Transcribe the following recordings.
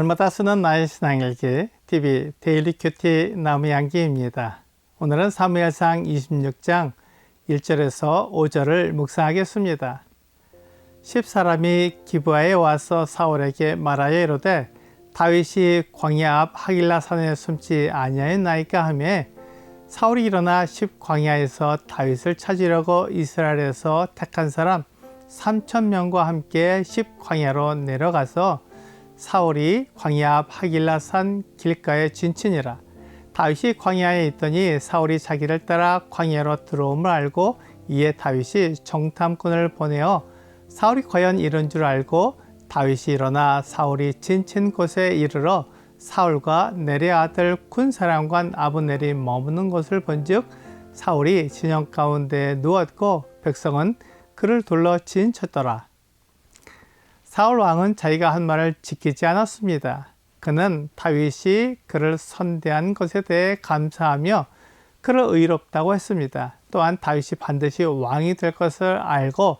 날마다 쓰는 나의 신앙일기 TV 데일리 큐티 나무양기입니다. 오늘은 사무엘상 26장 1절에서 5절을 묵상하겠습니다. 십 사람이 기부하에 와서 사울에게 말하여 이르되 다윗이 광야 앞 하길라 산에 숨지 아니하였나이까 하며 사울이 일어나 십 광야에서 다윗을 찾으려고 이스라엘에서 택한 사람 3천 명과 함께 십 광야로 내려가서 사울이 광야 앞 하길라산 길가에 진친이라 다윗이 광야에 있더니 사울이 자기를 따라 광야로 들어옴을 알고 이에 다윗이 정탐꾼을 보내어 사울이 과연 이런 줄 알고 다윗이 일어나 사울이 진친 곳에 이르러 사울과 내레 아들 군사령관 아브넬이 머무는 것을 본즉 사울이 진영 가운데 누웠고 백성은 그를 둘러 진쳤더라. 사울 왕은 자기가 한 말을 지키지 않았습니다. 그는 다윗이 그를 선대한 것에 대해 감사하며 그를 의롭다고 했습니다. 또한 다윗이 반드시 왕이 될 것을 알고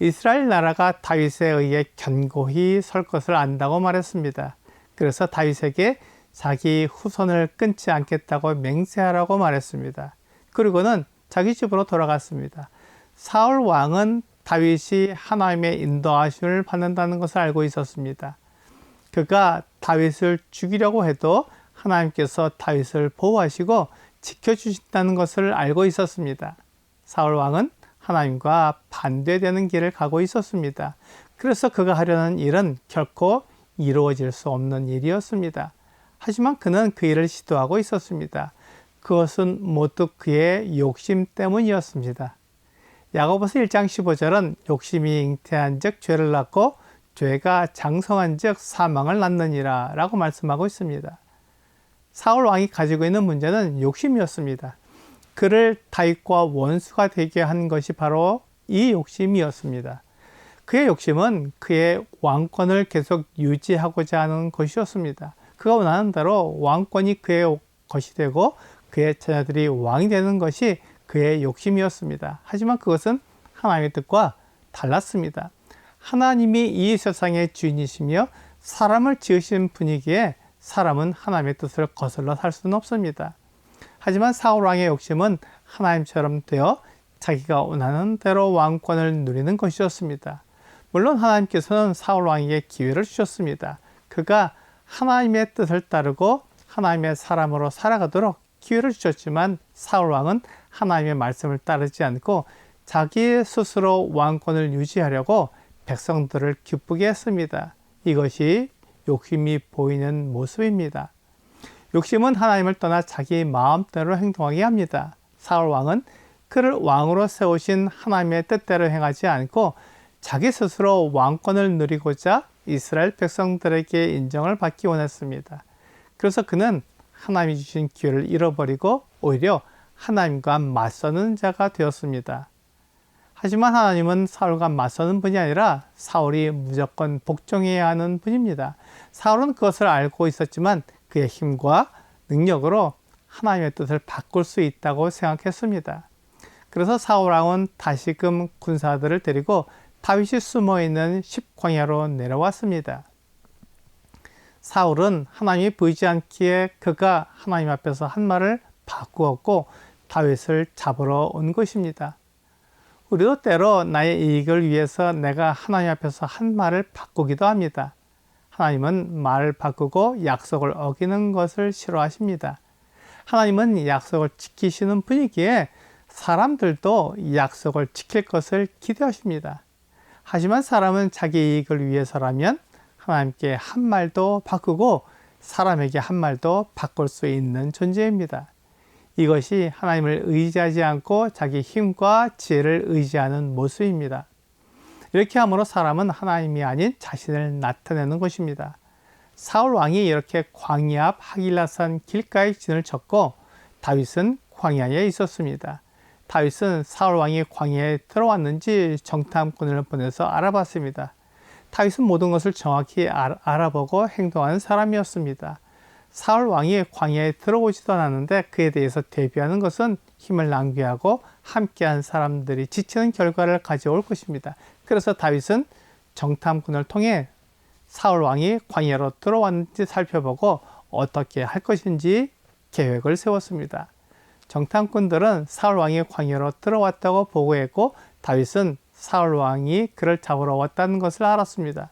이스라엘 나라가 다윗에 의해 견고히 설 것을 안다고 말했습니다. 그래서 다윗에게 자기 후손을 끊지 않겠다고 맹세하라고 말했습니다. 그리고는 자기 집으로 돌아갔습니다. 사울 왕은 다윗이 하나님의 인도하심을 받는다는 것을 알고 있었습니다. 그가 다윗을 죽이려고 해도 하나님께서 다윗을 보호하시고 지켜주신다는 것을 알고 있었습니다. 사울 왕은 하나님과 반대되는 길을 가고 있었습니다. 그래서 그가 하려는 일은 결코 이루어질 수 없는 일이었습니다. 하지만 그는 그 일을 시도하고 있었습니다. 그것은 모두 그의 욕심 때문이었습니다. 야고보서 1장 15절은 욕심이 잉태한 즉 죄를 낳고 죄가 장성한 즉 사망을 낳느니라 라고 말씀하고 있습니다. 사울 왕이 가지고 있는 문제는 욕심이었습니다. 그를 다윗과 원수가 되게 한 것이 바로 이 욕심이었습니다. 그의 욕심은 그의 왕권을 계속 유지하고자 하는 것이었습니다. 그가 원하는 대로 왕권이 그의 것이 되고 그의 자녀들이 왕이 되는 것이 그의 욕심이었습니다. 하지만 그것은 하나님의 뜻과 달랐습니다. 하나님이 이 세상의 주인이시며 사람을 지으신 분이기에 사람은 하나님의 뜻을 거슬러 살 수는 없습니다. 하지만 사울 왕의 욕심은 하나님처럼 되어 자기가 원하는 대로 왕권을 누리는 것이었습니다. 물론 하나님께서는 사울 왕에게 기회를 주셨습니다. 그가 하나님의 뜻을 따르고 하나님의 사람으로 살아가도록 기회를 주셨지만 사울 왕은 하나님의 말씀을 따르지 않고 자기 스스로 왕권을 유지하려고 백성들을 기쁘게 했습니다. 이것이 욕심이 보이는 모습입니다. 욕심은 하나님을 떠나 자기 마음대로 행동하게 합니다. 사울 왕은 그를 왕으로 세우신 하나님의 뜻대로 행하지 않고 자기 스스로 왕권을 누리고자 이스라엘 백성들에게 인정을 받기 원했습니다. 그래서 그는 하나님이 주신 기회를 잃어버리고 오히려 하나님과 맞서는 자가 되었습니다. 하지만 하나님은 사울과 맞서는 분이 아니라 사울이 무조건 복종해야 하는 분입니다. 사울은 그것을 알고 있었지만 그의 힘과 능력으로 하나님의 뜻을 바꿀 수 있다고 생각했습니다. 그래서 사울왕은 다시금 군사들을 데리고 다윗이 숨어 있는 십광야로 내려왔습니다. 사울은 하나님이 보이지 않기에 그가 하나님 앞에서 한 말을 바꾸었고 다윗을 잡으러 온 것입니다. 우리도 때로 나의 이익을 위해서 내가 하나님 앞에서 한 말을 바꾸기도 합니다. 하나님은 말을 바꾸고 약속을 어기는 것을 싫어하십니다. 하나님은 약속을 지키시는 분이기에 사람들도 약속을 지킬 것을 기대하십니다. 하지만 사람은 자기 이익을 위해서라면 하나님께 한 말도 바꾸고 사람에게 한 말도 바꿀 수 있는 존재입니다. 이것이 하나님을 의지하지 않고 자기 힘과 지혜를 의지하는 모습입니다. 이렇게 함으로 사람은 하나님이 아닌 자신을 나타내는 것입니다. 사울 왕이 이렇게 광야 앞 하길라산 길가에 진을 쳤고 다윗은 광야에 있었습니다. 다윗은 사울 왕이 광야에 들어왔는지 정탐꾼을 보내서 알아봤습니다. 다윗은 모든 것을 정확히 알아보고 행동하는 사람이었습니다. 사울 왕이 광야에 들어오지도 않았는데 그에 대해서 대비하는 것은 힘을 낭비하고 함께한 사람들이 지치는 결과를 가져올 것입니다. 그래서 다윗은 정탐꾼을 통해 사울 왕이 광야로 들어왔는지 살펴보고 어떻게 할 것인지 계획을 세웠습니다. 정탐꾼들은 사울 왕이 광야로 들어왔다고 보고했고 다윗은 사울 왕이 그를 잡으러 왔다는 것을 알았습니다.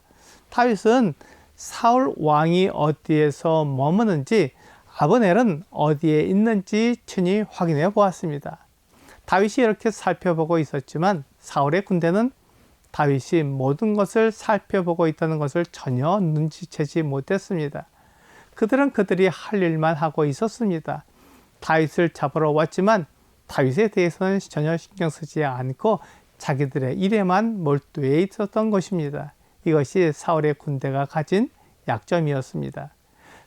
다윗은 사울 왕이 어디에서 머무는지 아브넬은 어디에 있는지 친히 확인해 보았습니다. 다윗이 이렇게 살펴보고 있었지만 사울의 군대는 다윗이 모든 것을 살펴보고 있다는 것을 전혀 눈치채지 못했습니다. 그들은 그들이 할 일만 하고 있었습니다. 다윗을 잡으러 왔지만 다윗에 대해서는 전혀 신경 쓰지 않고 자기들의 일에만 몰두해 있었던 것입니다. 이것이 사울의 군대가 가진 약점이었습니다.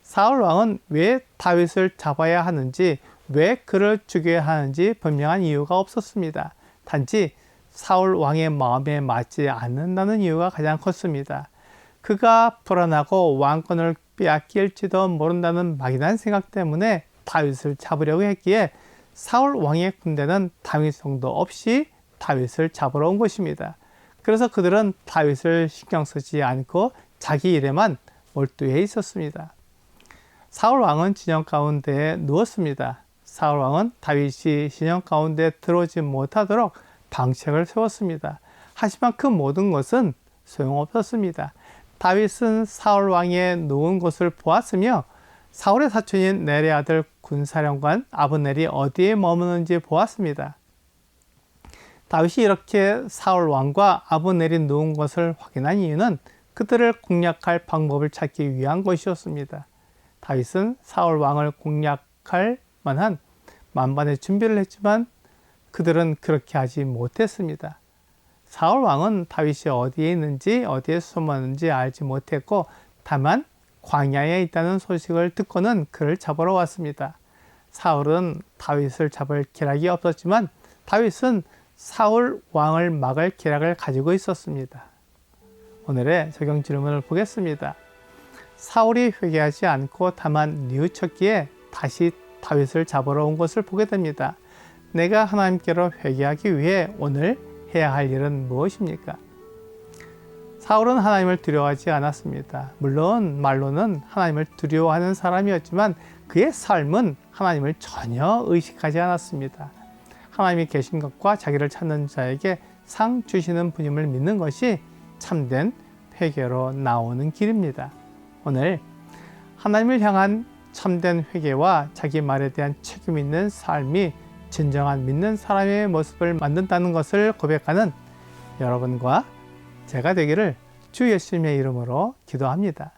사울 왕은 왜 다윗을 잡아야 하는지, 왜 그를 죽여야 하는지 분명한 이유가 없었습니다. 단지 사울 왕의 마음에 맞지 않는다는 이유가 가장 컸습니다. 그가 불안하고 왕권을 빼앗길지도 모른다는 막연한 생각 때문에 다윗을 잡으려고 했기에 사울 왕의 군대는 다윗 정도 없이 다윗을 잡으러 온 것입니다. 그래서 그들은 다윗을 신경 쓰지 않고 자기 일에만 몰두해 있었습니다. 사울 왕은 진영 가운데에 누웠습니다. 사울 왕은 다윗이 진영 가운데 들어오지 못하도록 방책을 세웠습니다. 하지만 그 모든 것은 소용없었습니다. 다윗은 사울 왕의 누운 곳을 보았으며 사울의 사촌인 내레 아들 군사령관 아브넬이 어디에 머무는지 보았습니다. 다윗이 이렇게 사울 왕과 아브넬이 누운 것을 확인한 이유는 그들을 공략할 방법을 찾기 위한 것이었습니다. 다윗은 사울 왕을 공략할 만한 만반의 준비를 했지만 그들은 그렇게 하지 못했습니다. 사울 왕은 다윗이 어디에 있는지 어디에 숨었는지 알지 못했고 다만 광야에 있다는 소식을 듣고는 그를 잡으러 왔습니다. 사울은 다윗을 잡을 계략이 없었지만 다윗은 사울 왕을 막을 계략을 가지고 있었습니다. 오늘의 적용 질문을 보겠습니다. 사울이 회개하지 않고 다만 뉘우쳤기에 다시 다윗을 잡으러 온 것을 보게 됩니다. 내가 하나님께로 회개하기 위해 오늘 해야 할 일은 무엇입니까? 사울은 하나님을 두려워하지 않았습니다. 물론 말로는 하나님을 두려워하는 사람이었지만 그의 삶은 하나님을 전혀 의식하지 않았습니다. 하나님이 계신 것과 자기를 찾는 자에게 상 주시는 분임을 믿는 것이 참된 회개로 나오는 길입니다. 오늘 하나님을 향한 참된 회개와 자기 말에 대한 책임 있는 삶이 진정한 믿는 사람의 모습을 만든다는 것을 고백하는 여러분과 제가 되기를 주 예수님의 이름으로 기도합니다.